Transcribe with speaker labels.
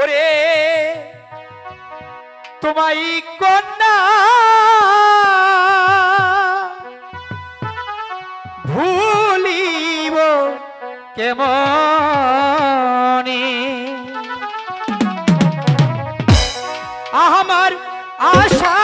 Speaker 1: ওরে তোমাই কন্যা। ভুলিব কেমনে? আমার আশা